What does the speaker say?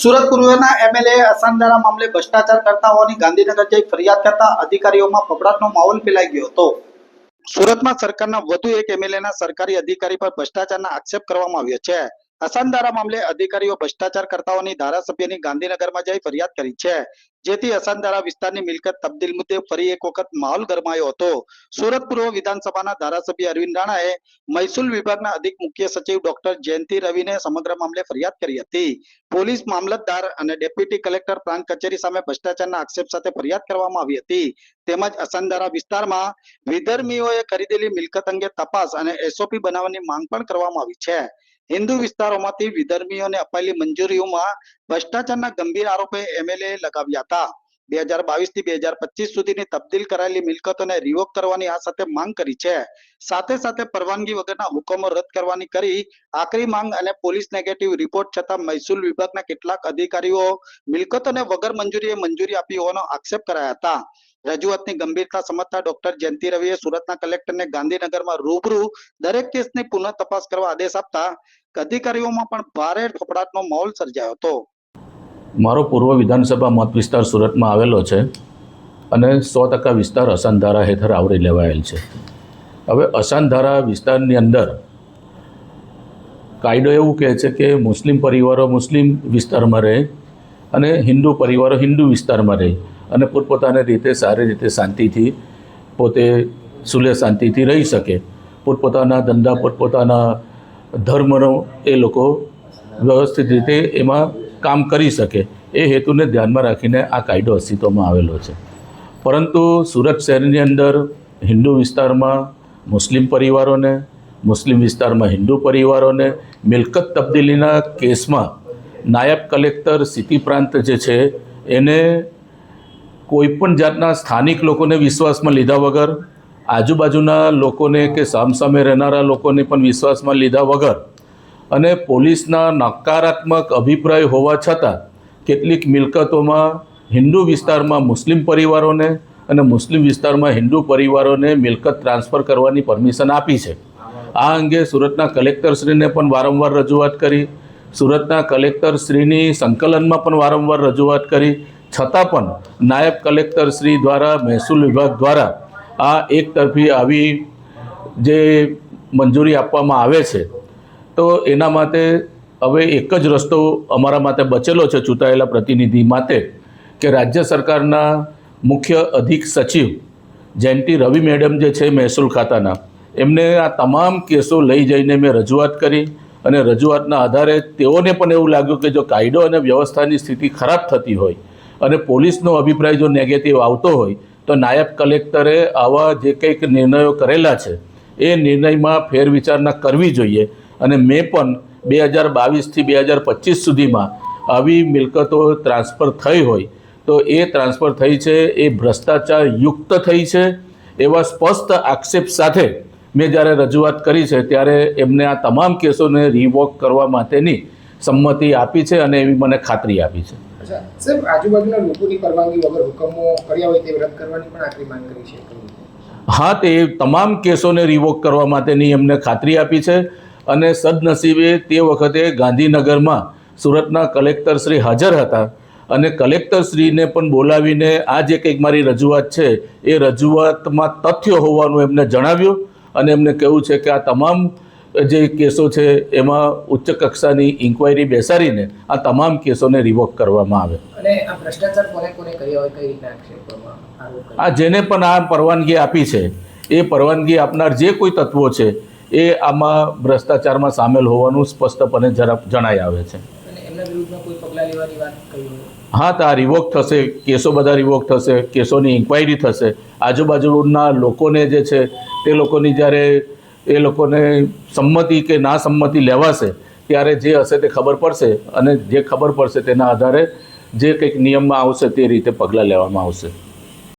સુરત પૂર્વના એમએલએ અસાનદારા મામલે ભ્રષ્ટાચાર કરતા હોવાની ગાંધીનગર જઈ ફરિયાદ કરતા અધિકારીઓમાં ફફડાટનો માહોલ ફેલાઈ ગયો હતો. સુરતમાં સરકારના વધુ એક એમએલએના સરકારી અધિકારી પર ભ્રષ્ટાચારના આક્ષેપ કરવામાં આવ્યો છે. અસાનદારા મામલે અધિકારીઓ ભ્રષ્ટાચાર કરતાઓની ધારાસભ્યની ગાંધીનગરમાં જઈ ફરિયાદ કરી છે. જેથી અસાનદારા વિસ્તારની મિલકત તબદીલ મુદ્દે ફરી એક વખત માહોલ ગરમાયો હતો. સુરત પૂર્વ વિધાનસભાના ધારાસભ્ય અરવિંદ રાણાએ મહેસૂલ વિભાગના અધિક મુખ્ય સચિવ ડોક્ટર જયંતિ રવિને સમગ્ર મામલે ફરિયાદ કરી હતી. પોલીસ મામલતદાર અને ડેપ્યુટી કલેક્ટર પ્રાંત કચેરી સામે ભ્રષ્ટાચારના આક્ષેપ સાથે ફરિયાદ કરવામાં આવી હતી. તેમજ અસંધારા વિસ્તારમાં વિધર્મીઓએ ખરીદેલી મિલકત અંગે તપાસ અને એસઓપી બનાવવાની માંગ પણ કરવામાં આવી છે. હિન્દુ વિસ્તારોમાંથી વિધર્મીઓને અપાયેલી મંજૂરીઓમાં ભ્રષ્ટાચારના ગંભીર આરોપે એમએલએ લગાવ્યા હતા. બે હજાર બાવીસથી બે હજાર પચીસ સુધીની તબદીલ કરાયેલી મિલકતોને રિવોક કરવાની આ સાથે માંગ કરી છે. સાથે સાથે પરવાનગી વગરના હુકમો રદ કરવાની કરી આખરી માંગ અને પોલીસ નેગેટિવ રિપોર્ટ છતાં મહેસૂલ વિભાગના કેટલાક અધિકારીઓ મિલકતોને વગર મંજૂરીએ મંજૂરી આપી હોવાનો આક્ષેપ કરાયા હતા. રજૂઆતની ગંભીરતા સમજતા ડોક્ટર જયંતિ રવિએ સુરતના કલેક્ટરને ગાંધીનગરમાં રૂબરૂ દરેક કેસની પુનઃ તપાસ કરવા આદેશ આપતા અધિકારીઓમાં પણ ભારે ફફડાટનો માહોલ સર્જાયો હતો. મારો પૂર્વ વિધાનસભા મત વિસ્તાર સુરતમાં આવેલો છે અને સો ટકા વિસ્તાર અસાનધારા હેઠળ આવરી લેવાયેલ છે. હવે અસાનધારા વિસ્તારની અંદર કાયદો એવું કહે છે કે મુસ્લિમ પરિવારો મુસ્લિમ વિસ્તારમાં રહે અને હિન્દુ પરિવારો હિન્દુ વિસ્તારમાં રહે. અને પોતપોતાની રીતે સારી રીતે શાંતિથી પોતે સુલે શાંતિથી રહી શકે. પોતપોતાના ધંધા, પોતપોતાના ધર્મનો એ લોકો વ્યવસ્થિત રીતે એમાં કામ કરી શકે. એ હેતુને ધ્યાનમાં રાખીને આ કાયદો અસ્તિત્વમાં આવેલો છે. પરંતુ સુરત શહેરની અંદર હિન્દુ વિસ્તારમાં મુસ્લિમ પરિવારોને, મુસ્લિમ વિસ્તારમાં હિન્દુ પરિવારોને મિલકત તબદીલીના કેસમાં નાયબ કલેક્ટર સિટી પ્રાંત જે છે, એને કોઈપણ જાતના સ્થાનિક લોકોને વિશ્વાસમાં લીધા વગર, આજુબાજુના લોકોને કે સામસામે રહેનારા લોકોને પણ વિશ્વાસમાં લીધા વગર અને પોલીસના નકારાત્મક અભિપ્રાય હોવા છતાં કેટલીક મિલકતોમાં હિન્દુ વિસ્તારમાં મુસ્લિમ પરિવારોને અને મુસ્લિમ વિસ્તારમાં હિન્દુ પરિવારોને મિલકત ટ્રાન્સફર કરવાની પરમિશન આપી છે. આ અંગે સુરતના કલેક્ટરશ્રીને પણ વારંવાર રજૂઆત કરી, સુરતના કલેક્ટરશ્રીની સંકલનમાં પણ વારંવાર રજૂઆત કરી છતાં પણ નાયબ કલેક્ટરશ્રી દ્વારા, મહેસૂલ વિભાગ દ્વારા આ એકતરફી આવી જે મંજૂરી આપવામાં આવે છે, તો એના માટે હવે એક જ રસ્તો અમારા માટે બચેલો છે ચૂંટાયેલા પ્રતિનિધિ માટે, કે રાજ્ય સરકારના મુખ્ય અધિક સચિવ જયંતિ રવિ મેડમ જે છે મહેસૂલ ખાતાના, એમને આ તમામ કેસો લઈ જઈને મેં રજૂઆત કરી અને રજૂઆતના આધારે તેઓને પણ એવું લાગ્યું કે જો કાયદો અને વ્યવસ્થાની સ્થિતિ ખરાબ થતી હોય અને પોલીસનો અભિપ્રાય જો નેગેટિવ આવતો હોય, તો નાયબ કલેક્ટરે આવા જે કંઈક નિર્ણયો કરેલા છે, એ નિર્ણયમાં ફેરવિચારણા કરવી જોઈએ. અને મેં પણ બે હજાર બાવીસથી બે હજાર પચીસ સુધીમાં આવી મિલકતો ટ્રાન્સફર થઈ હોય, તો એ ટ્રાન્સફર થઈ છે, એ ભ્રષ્ટાચાર યુક્ત થઈ છે. એવા સ્પષ્ટ આક્ષેપ સાથે મેં જ્યારે રજૂઆત કરી છે, ત્યારે એમને આ તમામ કેસોને રિવોક કરવા માટેની સંમતિ આપી છે અને એવી મને ખાતરી આપી છે. અચ્છા, સાહેબ, આજુબાજુના લોકોની પરવાનગી વગર હુકમો કર્યા હોય તે રદ કરવાની પણ આખરી માંગ કરી છે. હા, તે તમામ કેસોને રિવોક કરવા માટેની એમને ખાતરી આપી છે અને સદનસીબે તે વખતે ગાંધીનગરમાં સુરતના કલેક્ટર શ્રી હાજર હતા અને કલેક્ટરશ્રીને પણ બોલાવીને આ જે કંઈક મારી રજૂઆત છે એ રજૂઆતમાં તથ્ય હોવાનું એમને જણાવ્યું અને એમને કહ્યું છે કે આ તમામ જે કેસો છે એમાં ઉચ્ચ કક્ષાની ઇન્ક્વાયરી બેસાડીને આ તમામ કેસોને રિવોક કરવામાં આવે. આ જેને પણ આ પરવાનગી આપી છે એ પરવાનગી આપનાર જે કોઈ તત્વો છે એ આમાં ભ્રષ્ટાચારમાં સામેલ હોવાનું સ્પષ્ટપણે જરા જણાઈ આવે છે. હા તો આ રિવોક થશે કેસો બધા રિવોક થશે કેસોની ઇન્ક્વાયરી થશે. આજુબાજુના લોકોને જે છે તે લોકોની જ્યારે એ લોકોને સંમતિ કે ના સંમતિ લેવાશે, ત્યારે જે હશે તે ખબર પડશે અને જે ખબર પડશે તેના આધારે જે કંઈક નિયમમાં આવશે તે રીતે પગલાં લેવામાં આવશે.